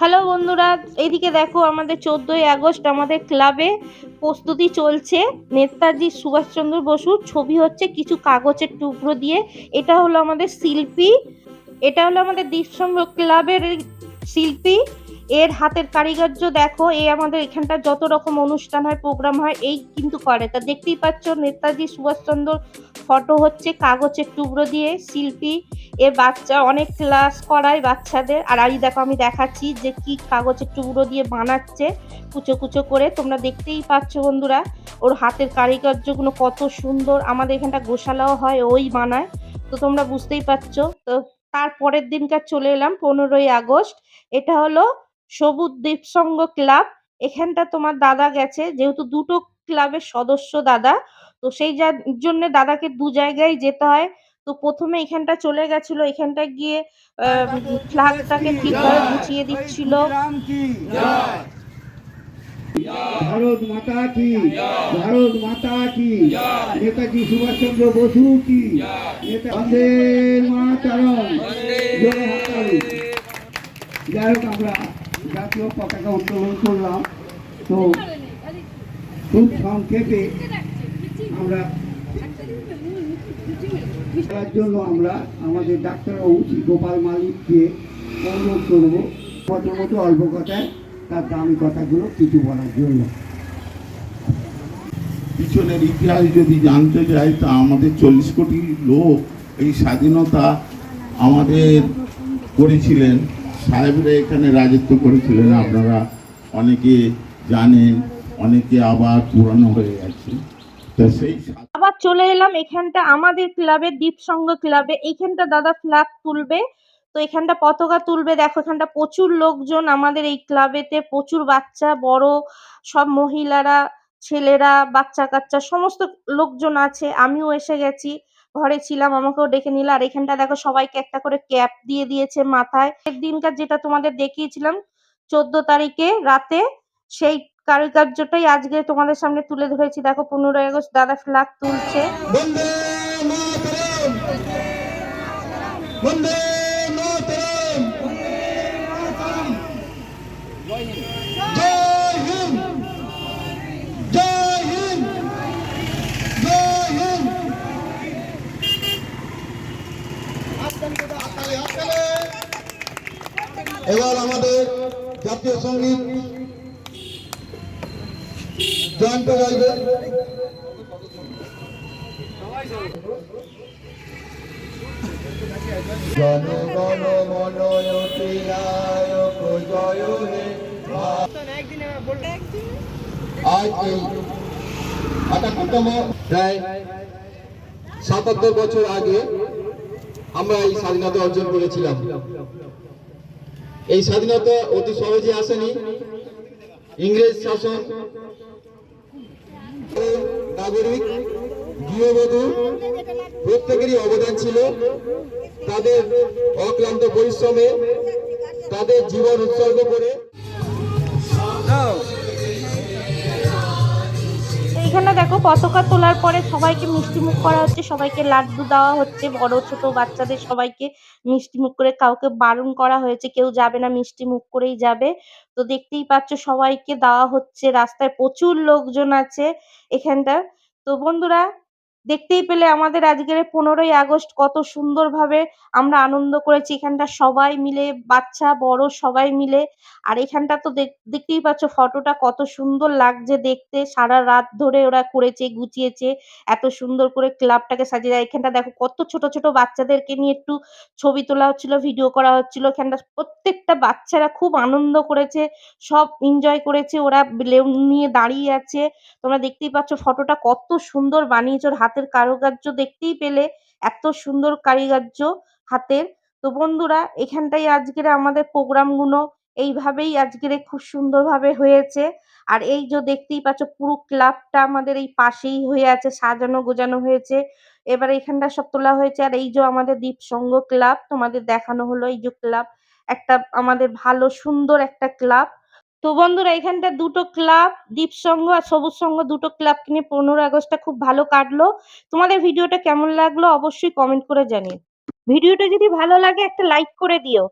Hello বন্ধুরা। এইদিকে দেখো, আমাদের চোদ্দই আগস্ট আমাদের ক্লাবে প্রস্তুতি চলছে। নেতাজি সুভাষচন্দ্র বসুর ছবি হচ্ছে কিছু কাগজের টুকরো দিয়ে। এটা হলো আমাদের শিল্পী, এটা হলো আমাদের দীপসংঘ ক্লাবের শিল্পী। এর হাতের কারিগর্য দেখো, এ আমাদের এখানটা যত রকম অনুষ্ঠান হয় প্রোগ্রাম হয়, এই কিন্তু করে। তা দেখতেই পাচ্ছ, নেতাজি সুভাষচন্দ্র ফটো হচ্ছে কাগজের টুকরো দিয়ে শিল্পী, এ বাচ্চা অনেক ক্লাস করায় বাচ্চাদের। আর আজ দেখো, আমি দেখাচ্ছি যে কি কাগজের টুকরো দিয়ে বানাচ্ছে, কুচো কুচো করে। তোমরা দেখতেই পাচ্ছ বন্ধুরা, ওর হাতের কারিগর্যগুলো কত সুন্দর। আমাদের এখানটা গোশালাও হয়, ওই বানায়। তো তোমরা বুঝতেই পারছ। তো তার পরের দিনকার চলে এলাম, পনেরোই আগস্ট। এটা হলো সবুজ দ্বীপসঙ্গ ক্লাব। এখানটা তোমার দাদা গেছে, যেহেতু দুটো ক্লাবের সদস্য দাদা। তো সেই যার জন্য দাদাকে দু জায়গায় যেতে হয়। তো প্রথমে এখানটা চলে গেছিল। এখানটা গিয়ে ফ্ল্যাগটাকে ঠিকভাবে গুছিয়ে দিচ্ছিল। ভারত মাতা কি? ভারত মাতা কি? নেতাজি সুভাষচন্দ্র বসু কি? যাই হোক, আমরা জাতীয় পতাকা উত্তোলন করলাম। তো খুব সংক্ষেপে আমরা তার জন্য আমরা আমাদের ডাক্তারবাবু শ্রী গোপাল মালিককে অনুরোধ করব। প্রথমত অল্প কথায় তার দামি কথাগুলো কিছু বলার জন্য। পিছনের ইতিহাস যদি জানতে চাই তা আমাদের চল্লিশ কোটি লোক এই স্বাধীনতা আমাদের করেছিলেন। সাহেবরা এখানে রাজত্ব করেছিলেন, আপনারা অনেকে জানেন। অনেকে আবার পুরানো হয়ে গেছে। আবার চলে এলাম এখানটা আমাদের ক্লাবে দ্বীপসঙ্গ ক্লাবে। এইখানটা দাদা ফ্ল্যাগ তুলবে, তো এখানটা পতাকা তুলবে। দেখো, এখানটা প্রচুর লোকজন আমাদের এই ক্লাবেতে, প্রচুর বাচ্চা, বড়, সব মহিলারা, ছেলেরা বাচ্চা কাচ্চা সমস্ত লোকজন আছে। আমিও এসে গেছি, ঘরে ছিলাম, আমাকেও ডেকে নিল। আর এখানটা দেখো, সবাইকে একটা করে ক্যাপ দিয়ে দিয়েছে মাথায়। দিনকার যেটা তোমাদের দেখিয়েছিলাম, চোদ্দ তারিখে রাতে, সেই কারুকার্যটাই আজকে তোমাদের সামনে তুলে ধরেছি। দেখো, পনেরোই আগস্ট দাদা ফ্ল্যাগ তুলছে। এবার আমাদের জাতীয় সংগীত জয়ন্ত আজ এই প্রায় সাতাত্তর বছর আগে আমরা এই স্বাধীনতা অর্জন করেছিলাম। এই স্বাধীনতা অতি সহজে আসেনি। ইংরেজ শাসন নাগরিক গৃহবধূ প্রত্যেকেরই অবদান ছিল। তাদের অক্লান্ত পরিশ্রমে তাদের জীবন উৎসর্গ করে। এইখানে দেখো পতাকা তোলার পরে সবাইকে মিষ্টি মুখ করা হচ্ছে, সবাইকে লাড্ডু দেওয়া হচ্ছে, বড়, ছোট বাচ্চাদের সবাইকে মিষ্টি মুখ করে কাউকে বারণ করা হয়েছে, কেউ যাবে না মিষ্টি মুখ করেই যাবে। তো দেখতেই পাচ্ছ সবাইকে দেওয়া হচ্ছে, রাস্তায় প্রচুর লোকজন আছে এখানটা। তো বন্ধুরা দেখতেই পেলে আমাদের আজকের পনেরোই আগস্ট কত সুন্দরভাবে আমরা আনন্দ করেছি। এখানটা সবাই মিলে, বাচ্চা, বড় সবাই মিলে। আর এখানটা তো দেখ- দেখতেই পাচ্ছ ফটোটা কত সুন্দর লাগছে দেখতে। সারা রাত ধরে ওরা করেছে, গুছিয়েছে, এত সুন্দর করে ক্লাবটাকে সাজিয়ে দেয়। এখানটা দেখো কত ছোট ছোট বাচ্চাদেরকে নিয়ে একটু ছবি তোলা হচ্ছিল, ভিডিও করা হচ্ছিল। এখানটা প্রত্যেকটা বাচ্চারা খুব আনন্দ করেছে, সব এনজয় করেছে। ওরা নিয়ে দাঁড়িয়ে আছে। তোমরা দেখতেই পাচ্ছ ফটোটা কত সুন্দর বানিয়েছে। ওর হাতের কারুকার্য দেখতেই পেলে এত সুন্দর কারিকার্য হাতের। তো বন্ধুরা, এখানটাই আজকের আমাদের প্রোগ্রামগুলো। এইভাবেই আজকের খুব সুন্দরভাবে হয়েছে। আর এই যে দেখতেই পাচ্ছ, পুরো ক্লাবটা আমাদের এই পাশেই হয়ে আছে, সাজানো গোজানো হয়েছে। এবার এখানটা সব তোলা হয়েছে। আর এই যে আমাদের দ্বীপসঙ্গ ক্লাব, তোমাদের দেখানো হলো এই যে ক্লাব। একটা আমাদের ভালো, সুন্দর একটা ক্লাব। তো বন্ধুরা, এখানটা দুটো ক্লাব দ্বীপ সংঘ আর সবুজ সংঘ দুটো ক্লাব কিনে পনেরো আগস্টটা খুব ভালো কাটলো। তোমাদের ভিডিওটা কেমন লাগল অবশ্যই কমেন্ট করে জানিও। ভিডিওটা যদি ভালো লাগে একটা লাইক করে দিও।